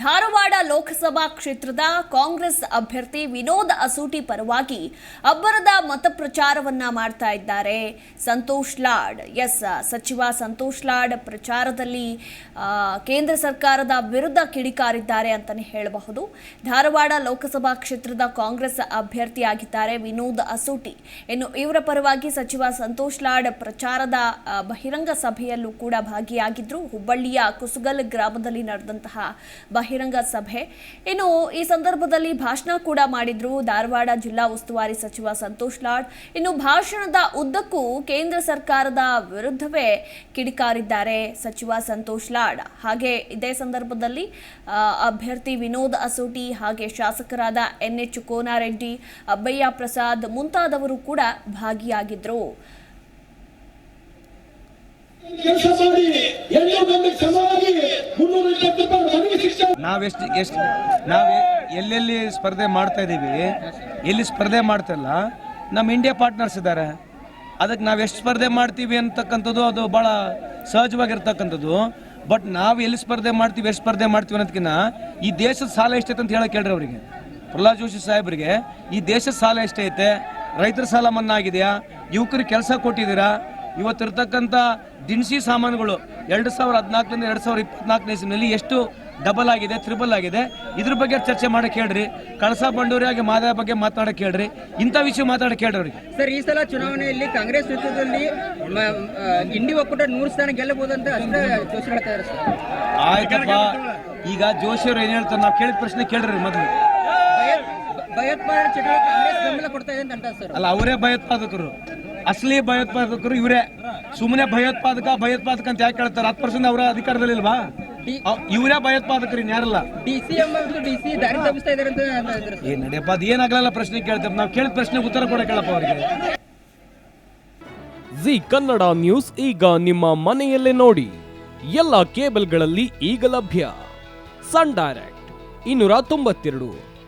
ಧಾರವಾಡ ಲೋಕಸಭಾ ಕ್ಷೇತ್ರದ ಕಾಂಗ್ರೆಸ್ ಅಭ್ಯರ್ಥಿ ವಿನೋದ್ ಅಸೂಟಿ ಪರವಾಗಿ ಅಬ್ಬರದ ಮತ ಪ್ರಚಾರವನ್ನ ಮಾಡ್ತಾ ಇದ್ದಾರೆ. ಸಂತೋಷ್ ಲಾಡ್, ಎಸ್, ಸಚಿವ ಸಂತೋಷ್ ಲಾಡ್ ಪ್ರಚಾರದಲ್ಲಿ ಕೇಂದ್ರ ಸರ್ಕಾರದ ವಿರುದ್ಧ ಕಿಡಿಕಾರಿದ್ದಾರೆ ಅಂತಾನೆ ಹೇಳಬಹುದು. ಧಾರವಾಡ ಲೋಕಸಭಾ ಕ್ಷೇತ್ರದ ಕಾಂಗ್ರೆಸ್ ಅಭ್ಯರ್ಥಿಯಾಗಿದ್ದಾರೆ ವಿನೋದ್ ಅಸೂಟಿ. ಇನ್ನು ಇವರ ಪರವಾಗಿ ಸಚಿವ ಸಂತೋಷ್ ಲಾಡ್ ಪ್ರಚಾರದ ಬಹಿರಂಗ ಸಭೆಯಲ್ಲೂ ಕೂಡ ಭಾಗಿಯಾಗಿದ್ರು. ಹುಬ್ಬಳ್ಳಿಯ ಕುಸುಗಲ್ ಗ್ರಾಮದಲ್ಲಿ ನಡೆದಂತಹ ಬಹಿರಂಗ ಸಭೆ. ಇನ್ನು ಈ ಸಂದರ್ಭದಲ್ಲಿ ಭಾಷಣ ಕೂಡ ಮಾಡಿದ್ರು ಧಾರವಾಡ ಜಿಲ್ಲಾ ಉಸ್ತುವಾರಿ ಸಚಿವ ಸಂತೋಷ್ ಲಾಡ್. ಇನ್ನು ಭಾಷಣದ ಉದ್ದಕ್ಕೂ ಕೇಂದ್ರ ಸರ್ಕಾರದ ವಿರುದ್ಧವೇ ಕಿಡಿಕಾರಿದ್ದಾರೆ ಸಚಿವ ಸಂತೋಷ್ ಲಾಡ್. ಹಾಗೆ ಇದೇ ಸಂದರ್ಭದಲ್ಲಿ ಅಭ್ಯರ್ಥಿ ವಿನೋದ್ ಅಸೋಟಿ ಹಾಗೆ ಶಾಸಕರಾದ ಎನ್ ಎಚ್ ಕೋನಾರೆಡ್ಡಿ, ಅಬ್ಬಯ್ಯ ಪ್ರಸಾದ್ ಮುಂತಾದವರು ಕೂಡ ಭಾಗಿಯಾಗಿದ್ರು. ಕೆಲಸ ಮಾಡಿ ಎಲ್ಲರೂ ಬಂದು ಸಮವಾಗಿ ಮುನ್ನೂರ ನಾವೆಷ್ಟು ಎಷ್ಟು ನಾವು ಎಲ್ಲೆಲ್ಲಿ ಸ್ಪರ್ಧೆ ಮಾಡ್ತಾ ಇದ್ದೀವಿ ಎಲ್ಲಿ ಸ್ಪರ್ಧೆ ಮಾಡ್ತಿಲ್ಲ ನಮ್ಮ ಇಂಡಿಯಾ ಪಾರ್ಟ್ನರ್ಸ್ ಇದ್ದಾರೆ ಅದಕ್ಕೆ ನಾವು ಎಷ್ಟು ಸ್ಪರ್ಧೆ ಮಾಡ್ತೀವಿ ಅಂತಕ್ಕಂಥದ್ದು ಅದು ಭಾಳ ಸಹಜವಾಗಿರ್ತಕ್ಕಂಥದ್ದು. ಬಟ್ ನಾವು ಎಲ್ಲಿ ಸ್ಪರ್ಧೆ ಮಾಡ್ತೀವಿ, ಎಷ್ಟು ಸ್ಪರ್ಧೆ ಮಾಡ್ತೀವಿ ಅನ್ನೋದಕ್ಕಿಂತ ಈ ದೇಶದ ಸಾಲ ಎಷ್ಟೈತೆ ಅಂತ ಹೇಳಕ್ಕೆ ಹೇಳ್ರಿ ಅವರಿಗೆ. ಪ್ರಹ್ಲಾದ್ ಜೋಶಿ ಸಾಹೇಬರಿಗೆ, ಈ ದೇಶದ ಸಾಲ ಎಷ್ಟೈತೆ? ರೈತರ ಸಾಲ ಮನ್ನಾ ಆಗಿದೆಯಾ? ಯುವಕರಿಗೆ ಕೆಲಸ ಕೊಟ್ಟಿದ್ದೀರಾ? ಇವತ್ತಿರ್ತಕ್ಕಂಥ ದಿನಸಿ ಸಾಮಾನುಗಳು ಎರಡು ಸಾವಿರ ಹದಿನಾಲ್ಕರಿಂದ ಎರಡು ಸಾವಿರ ಇಪ್ಪತ್ನಾಲ್ಕನೇ ಇಸ್ವಿನಲ್ಲಿ ಎಷ್ಟು ಡಬಲ್ ಆಗಿದೆ ತ್ರಿಬಲ್ ಆಗಿದೆ ಇದ್ರ ಬಗ್ಗೆ ಚರ್ಚೆ ಮಾಡಕ್ಕೆ ಹೇಳ್ರಿ. ಕಳಸಾ ಬಂಡೂರಿ ಹಾಗೆ ಬಗ್ಗೆ ಮಾತಾಡಕ್ಕೆ ಹೇಳ್ರಿ. ಇಂಥ ವಿಷಯ ಮಾತಾಡಕ್ಕೆ ಹೇಳ್ರಿ ಅವ್ರಿಗೆ. ಸರ್ ಈ ಸಲ ಚುನಾವಣೆಯಲ್ಲಿ ಕಾಂಗ್ರೆಸ್ ನೇತೃತ್ವದಲ್ಲಿ ಇಂಡಿ ಒಕ್ಕೂಟ ನೂರು ಸ್ಥಾನ ಗೆಲ್ಲಬಹುದು ಅಂತ ಅಷ್ಟೇ ಜೋಶಿ ಹೇಳ್ತಾ ಇದ್ದಾರೆ ಸರ್. ಆಯ್ತಪ್ಪ. ಈಗ ಜೋಶಿ ಅವ್ರು ಏನ್ ಹೇಳ್ತಾರೆ? ನಾವು ಕೇಳಿದ ಪ್ರಶ್ನೆ ಕೇಳ್ರಿ ಮೊದಲು ಭಯೋತ್ಪಾದನೆ ಚಟುವಟಿಕೆ ಕಾಂಗ್ರೆಸ್ ಬೆಂಬಲ ಕೊಡ್ತಾ ಇದೆ ಅಂತ ಸರ್. ಅಲ್ಲ ಅವರೇ ಭಯೋತ್ಪಾದಕರು. ಅಸಲಿ ಭಯೋತ್ಪಾದಕರು ಇವರೇ. ಸುಮ್ಮನೆ ಭಯೋತ್ಪಾದಕ ಭಯೋತ್ಪಾದಕ ಅಂತ ಯಾಕೆ ಹೇಳ್ತಾರೆ? ಹತ್ತು ಪರ್ಸೆಂಟ್ ಅವರ ಅಧಿಕಾರದಲ್ಲಿ ಇಲ್ವಾ? ಇವರೇ ಭಯೋತ್ಪಾದಕರು ಇನ್ಯಾರಲ್ಲ ಏನ್ ನಡೆಯಪ್ಪ ಅದು ಏನಾಗಲ್ಲ ಪ್ರಶ್ನೆ ಕೇಳ್ತೇವೆ ನಾವು ಕೇಳಿದ ಪ್ರಶ್ನೆಗೆ ಉತ್ತರ ಕೊಡಕ್ಕಲ್ಲಪ್ಪ ಅವರಿಗೆ. ಜಿ ಕನ್ನಡ ನ್ಯೂಸ್ ಈಗ ನಿಮ್ಮ ಮನೆಯಲ್ಲೇ ನೋಡಿ. ಎಲ್ಲ ಕೇಬಲ್ಗಳಲ್ಲಿ ಈಗ ಲಭ್ಯ. ಸನ್ ಡೈರೆಕ್ಟ್ ಇನ್ನೂರ ತೊಂಬತ್ತೆರಡು.